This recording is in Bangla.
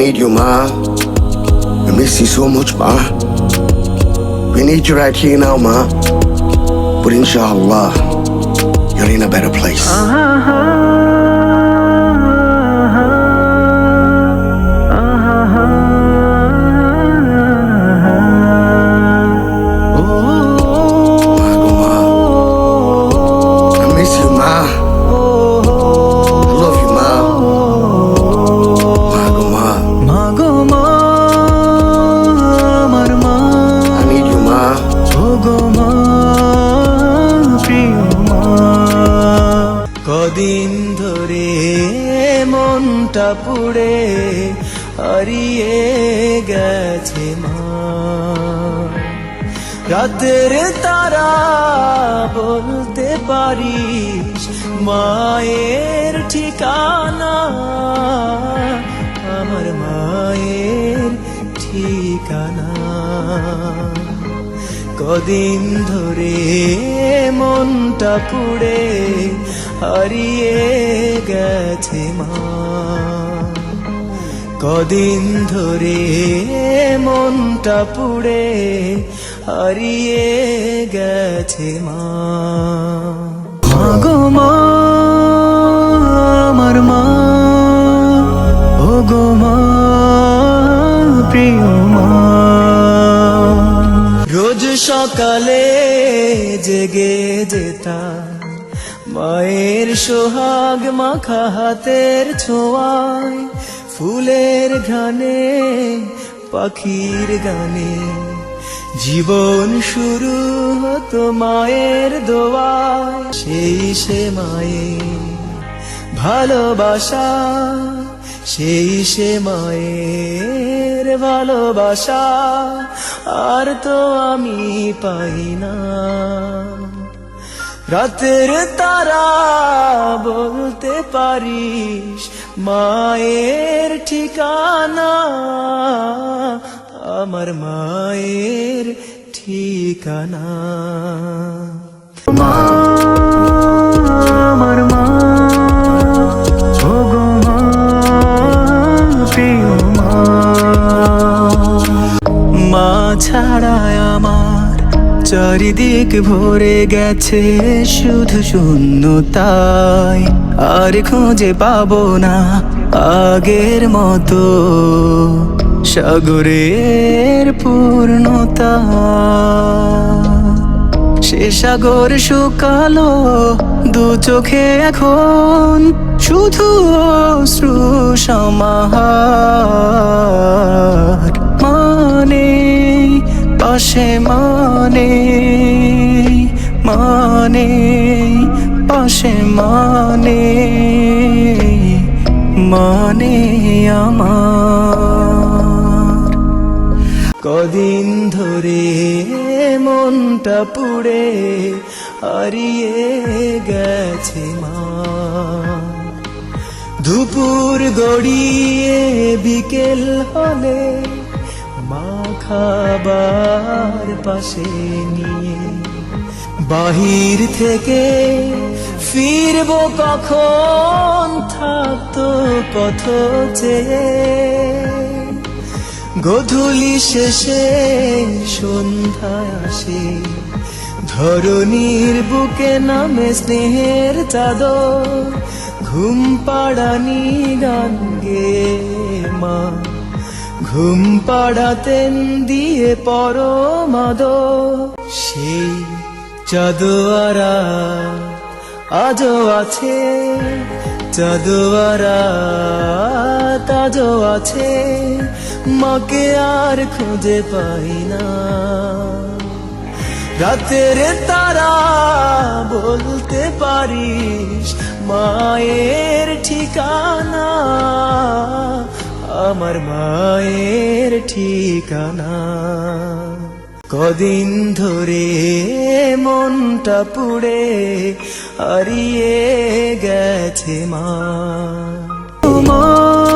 need you, Ma. I miss you so much, Ma. We need you right here now, Ma. But inshallah, you're in a better place. Ma, মনটা পুড়ে হারিয়ে গেছে মা। রাতের তারা বলতে পারিস মায়ের ঠিকানা আমার মায়ের ঠিকানা। কদিন ধরে মনটা পুড়ে হারিয়ে গেছে মা। কদিন ধরে মনটা পুড়ে হারিয়ে গেছে মা। গো মা। সকালে জেগে যেতাম। মায়ের সোহাগ মাখা হাতের ছোঁয়ায়, ফুলের ঘানে পাখির গানে। জীবন শুরু হতো মায়ের দোয়ায়, সেই সে মায়ের ভালোবাসা। সেই সে মায়ের ভালোবাসা, আর তো আমি পাই না। রাতের তারা বলতে পারিস, মায়ের ঠিকানা আমার মায়ের ঠিকানা। চারিদিক ভরে গেছে শুধু শূন্যতায়। আর খুঁজে পাবো না আগের মতো সাগরের পূর্ণতা। সে সাগর শুকালো দু চোখে এখন, শুধু অশ্রু সমাহার। মানে পাশে মানে মানে পাশে মানে মানে আমার। কদিন ধরে মনটা পুড়ে হারিয়ে গেছে মা। দুপুর গড়িয়ে বিকেল হলে মা খাবার পাশে নিয়ে বাহির থেকে ফিরবো কখন থাকতো পথ চেয়ে। গধূলি শেষে সন্ধ্যায় আসে ধরনীর বুকে নামে স্নেহের চাদর, ঘুম পাড়ানি গান ঘুম পাড়াতেন দিয়ে পর মাদ সেই চাদোয়ারা আজও আছে, চাদোয়ারা তাজও আছে, মাকে আর খুঁজে পাই না। রাতের তারা বলতে পারিস, মায়ের ঠিকানা আমার মায়ের ঠিকানা। কদিন ধরে মনটা পুড়ে হারিয়ে গেছে মা। মা